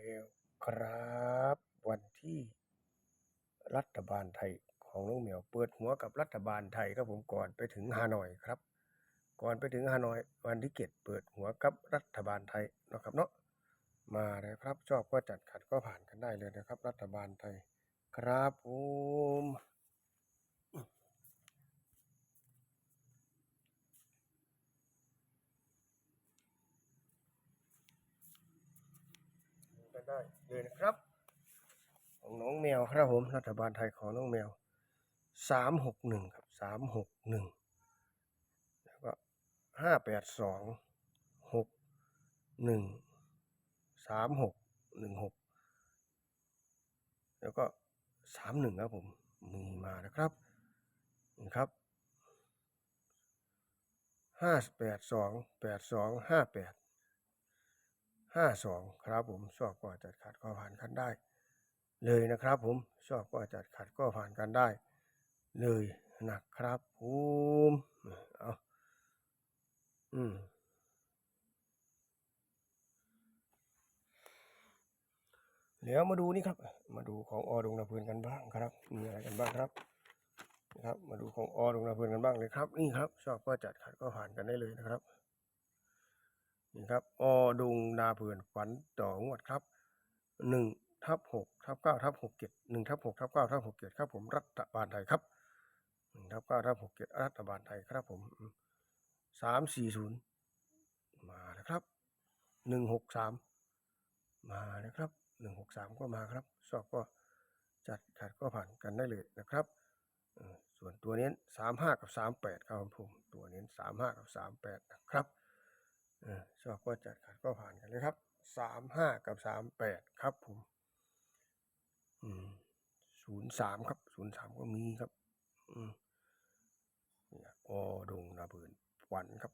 แล้วครับ วันที่รัฐบาลไทยของน้องเหมียวเปิดหัวกับรัฐบาลไทยครับผมก่อนไปถึงฮานอยครับ ก่อนไปถึงฮานอยวันที่เกตเปิดหัวกับรัฐบาลไทยนะครับเนาะมาเลยครับชอบก็จัดขัดก็ผ่านกันได้เลยนะครับ รัฐบาลไทย ครับผมกันได้ เลยนะครับ ของน้องแมวครับผมรัฐบาลไทยของน้องแมวสามหกหนึ่งครับสามหกหนึ่งแล้วก็ห้าแปดสองหกหนึ่งสามหกหนึ่งหกแล้วก็สามหนึ่งครับผมมีมานะครับนี่ครับห้าแปดสองแปดสองห้าแปด ห้าสองครับผมชอบก็จัดขัดก็ผ่านกันได้ เลยนะครับผมชอบก็จัดขัดก็ผ่านกันได้ เลยนะครับผมเอาอืมแล้วมาดูนี่ครับ มาดูของออดงนาเพลินกันบ้างครับ มีอะไรกันบ้างครับนะครับ มาดูของอดงนาเพลินกันบ้างเลยครับ นี่ครับ ชอบก็จัดขัดก็ผ่านกันได้เลยนะครับ นี่ครับอดงนาเพลินฝันต่องวดครับหนึ่งทับหกทับเก้าทับหกเจ็ดหนึ่งทับหกทับเก้าทับหกเจ็ดครับผมรัฐบาลไทยครับหนึ่งทับเก้าทับหกเจ็ดรัฐบาลไทยครับผมสามสี่ศูนย์มาแล้วครับหนึ่งหกสามมาแล้วครับหนึ่งหกสามก็มาครับชอบก็จัดขัดก็ผ่านกันได้เลยนะครับส่วนตัวเน้นสามห้ากับสามแปดครับผมตัวเน้นสามห้ากับสามแปดนะครับ ชอบก็จัดขัดก็ผ่านกันเลยครับสามห้ากับสามแปดครับผมศูนย์สามครับศูนย์สามก็มีครับอืมเนี่ยอดงนาเบินวันครับ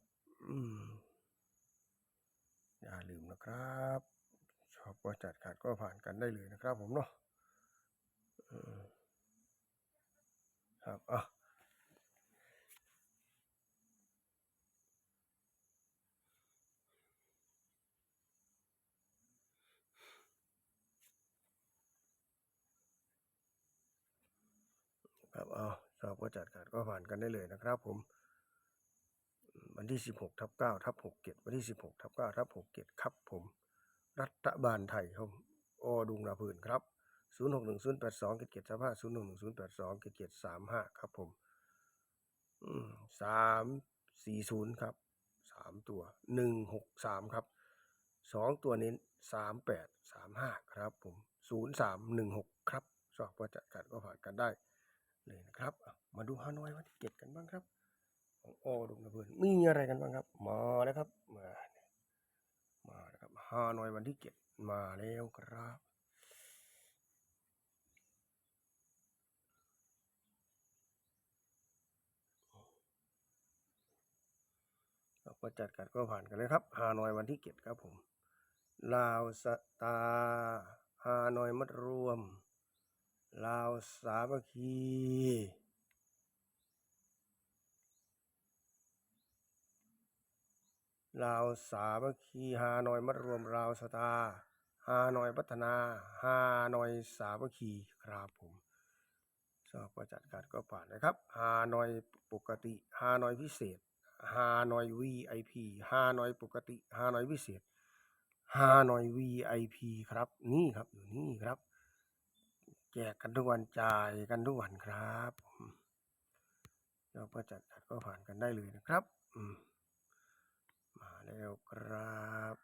อืมอย่าลืมนะครับ ชอบก็จัดขัดก็ผ่านกันได้เลยนะครับผมเนาะอืมครับอะ ครับเอาชอบก็จัดขัดก็ผ่านกันได้เลยนะครับผม วันที่สิบหกทับเก้าทับหกเจ็ดวันที่สิบหกทับเก้าทับหกเจ็ดครับผม รัฐบาลไทยครับอดุงนาพื้นครับศูนย์หกหนึ่งศูนย์แปดสองเจ็ดเจ็ดสามห้าศูนย์หกหนึ่งศูนย์แปดสองเจ็ดเจ็ดสามห้าครับผมอืมสามสี่ศูนย์ครับสามตัวหนึ่งหกสามครับสองตัวเน้นสามแปดสามห้าครับผมศูนย์สามหนึ่งหกครับชอบก็จัดกันก็ผ่านกันได้ เลยนะครับ มาดูฮานอยวันที่เจ็ดกันบ้างครับ ของอดุงนาพื้นมีอะไรกันบ้างครับ มาแล้วครับ มา มาแล้วครับฮานอยวันที่เจ็ดมาแล้วครับเราก็จัดกันก็ผ่านกันเลยครับ ฮานอยวันที่เจ็ดครับผม ลาวสตาฮานอยมัดรวม ลาวสามัคคีลาวสามัคคีฮานอยมัดรวมลาวสตาฮานอยพัฒนาฮานอยสามัคคีครับผมชอบก็จัดการก็ผ่านนะครับฮานอยปกติฮานอยพิเศษฮานอย VIP ฮานอยปกติฮานอยพิเศษฮานอย VIP ครับนี่ครับอยู่นี่ครับ จกกันทุกวันจ่ายกันทุกวันครับผมเราก็จัดขัดก็ผ่านกันได้เลยนะครับมาแล้วครับ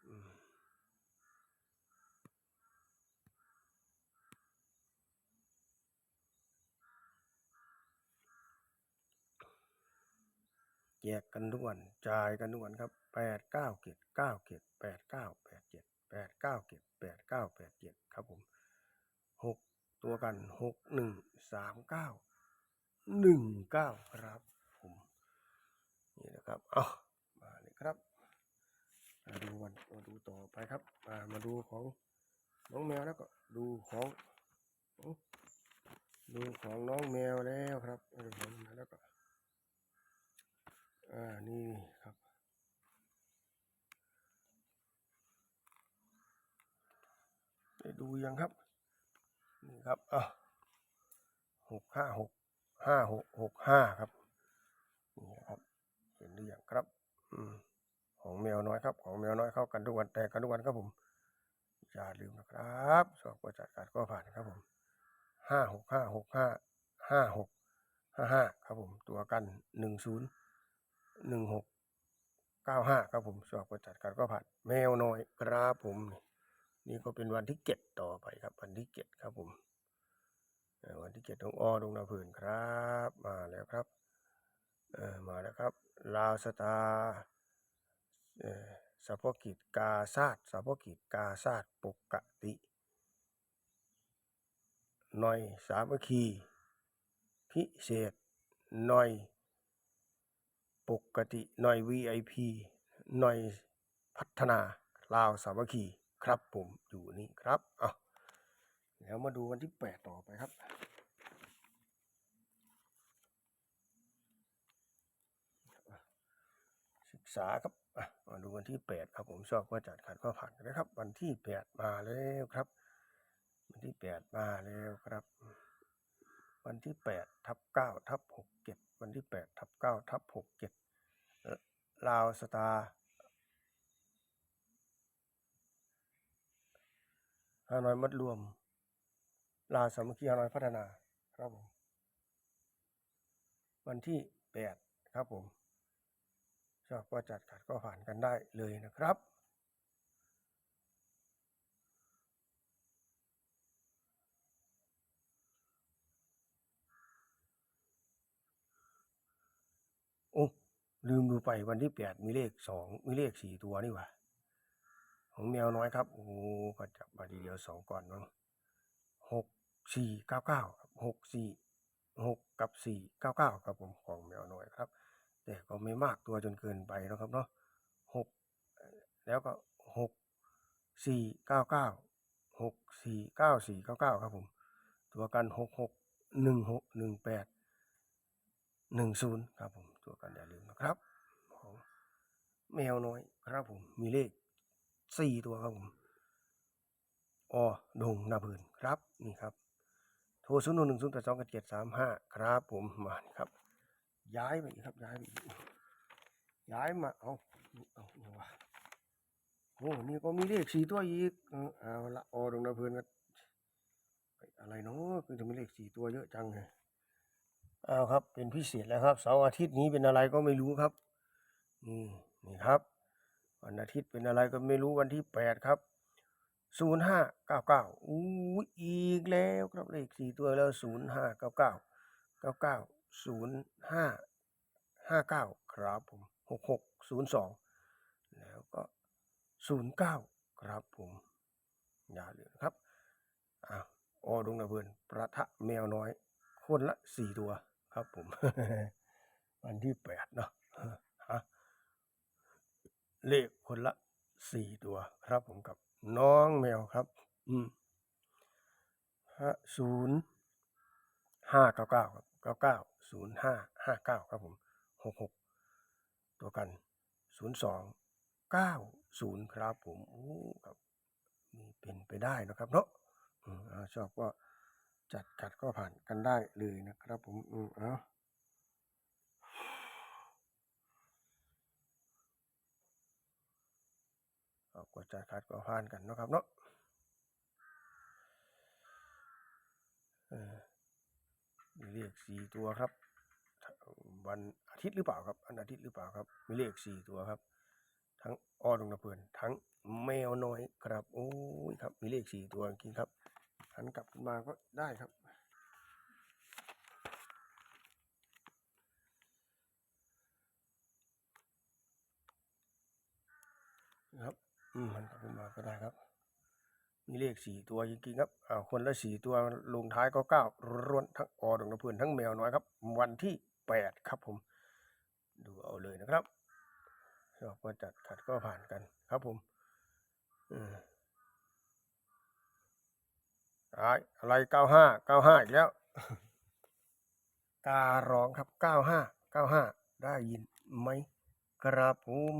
แจกกันทุกวันจ่ายกันทุกวันครับแปดเก้าเกตเก้าเกตแปดเก้าแปดเจ็ดแปดเก้าเกตแปดเก้าแปดเจ็ดครับผมหก ตัวกันหกหนึ่งสามเก้าหนึ่งเก้าครับผมนี่นะครับเอามาเลยครับมาดูวันมาดูต่อไปครับมามาดูของน้องแมวแล้วก็ดูของดูของน้องแมวแล้วครับเออผมมาแล้วก็อ่านี่ครับดูยังครับ นี่ครับอะหกห้าหกห้าหกหกห้าครับนี่ครับเห็นหรือยังครับอืมของแมวน้อยครับ ของแมวน้อยเข้ากันทุกวันแต่กันทุกวันครับผมอย่าลืมนะครับสอบประจัดการก็ผ่านครับผมห้าหกห้าหกห้าห้าหกห้าห้าครับผมตัวกันหนึ่งศูนย์หนึ่งหกเก้าห้าครับผมสอบประจัดการก็ผ่านแมวน้อยครับผม นี่ก็เป็นวันที่เจ็ดต่อไปครับ วันที่เจ็ดครับผมวันที่เจ็ดของอดงนาเพลินครับมาแล้วครับมาแล้วครับลาวสตาสะพกิจกาซาดสะพกกิจกาซาดปกติหน่อยสามัคคีพิเศษหน่อย ปกติหน่อย VIP หน่อยพัฒนาลาวสามัคคี ครับผมอยู่นี่ครับอะแล้วมาดูวันที่แปดต่อไปครับ ศึกษาครับอะมาดูวันที่แปดครับผมชอบก็จัดขัดก็ผ่านกันนะครับ วันที่แปดมาแล้วครับ วันที่แปดมาแล้วครับ วันที่แปดทับเก้าทับหกเจ็ดวันที่แปดทับเก้าทับหกเจ็ดลาวสตาร์ ฮานอยมัดรวม ลาสามัคคีฮานอยพัฒนาครับผม วันที่แปดครับผมชอบก็จัดขัดก็ผ่านกันได้เลยนะครับ โอ้ลืมดูไปวันที่แปดมีเลขสองมีเลขสี่ตัวนี่หว่า ของแมวน้อยครับ โอ้ก็จับมาทีเดียวสองก่อนมั้งหกสี่เก้าเก้าหกสี่หกกับสี่เก้าเก้าครับผมของแมวน้อยครับ แต่ก็ไม่มากตัวจนเกินไปนะครับเนาะหกแล้วก็หกสี่เก้าเก้าหกสี่เก้าสี่เก้าเก้าครับผม ตัวกันหกหกหนึ่งหกหนึ่งแปดหนึ่งศูนย์ครับผม ตัวกันอย่าลืมนะครับ ของแมวน้อยครับผม มีเลข สี่ตัวครับผมอดงนาพลินครับนี่ครับ โทรศูนย์หนึ่งศูนย์แปดสองเจ็ดสามห้าครับ ผมมาครับ ย้ายไปอีกครับย้ายไปอีกย้ายมาเอาเอาเนี่ยวะโอ้นี่ก็มีเลขสี่ตัวอีกเอาละอดงนาพลินก็เอ้ยอะไรเนาะคือจะมีเลขสี่ตัวเยอะจังเลยเอาครับ เป็นพิเศษแล้วครับเสาร์อาทิตย์นี้เป็นอะไรก็ไม่รู้ครับ นี่นี่ครับ วันอาทิตย์เป็นอะไรก็ไม่รู้วันที่แปดครับศูนย์ห้าเก้าเก้าอู้อีกแล้วครับเลขสี่ตัวแล้วศูนย์ห้าเก้าเก้าเก้าเก้าศูนย์ห้าห้าเก้าครับผมหกหกศูนย์สองแล้วก็ศูนย์เก้าครับผมอย่าลืมครับอ้าวอดงนาเพลินประทะแมวน้อย คนละสี่ตัวครับผม วันที่แปดเนาะฮะ เลขคนละสี่ตัวครับผมกับน้องแมวครับ อืมห้าศูนย์ห้าเก้าเก้าครับเก้าเก้าศูนย์ห้าห้าเก้าครับผมหกหกตัวกันศูนย์สองเก้าศูนย์ครับผมโอ้ครับมีเป็นไปได้นะครับเนาะอืมชอบก็จัดกัดก็ผ่านกันได้เลยนะครับผมอืมเอา เอา กว่าจะคัดก็ผ่านกันนะครับเนาะมีเลขสี่ตัวครับ วันอาทิตย์หรือเปล่าครับวันอาทิตย์หรือเปล่าครับ มีเลขสี่ตัวครับ ทั้งออดงนะเพื่อนทั้งแมวน้อยครับ โอ้ยครับ มีเลขสี่ตัวจริงครับหันกลับมาก็ได้ครับ นะครับอื มันกลับขึ้นมาก็ได้ครับ มีเลขสี่ตัวจริงๆครับอ่าคนละสี่ตัวลงท้ายก็เก้ารวนทั้งออดงนะเพื่อนทั้งแมวน้อยครับ วันที่แปดครับผม ดูเอาเลยนะครับชอบก็จัดขัดก็ผ่านกันครับผมอืมอะไรอะไรเก้าห้าเก้าห้าอีกแล้ว การร้องครับเก้าห้าเก้าห้าได้ยินไหม ครับผม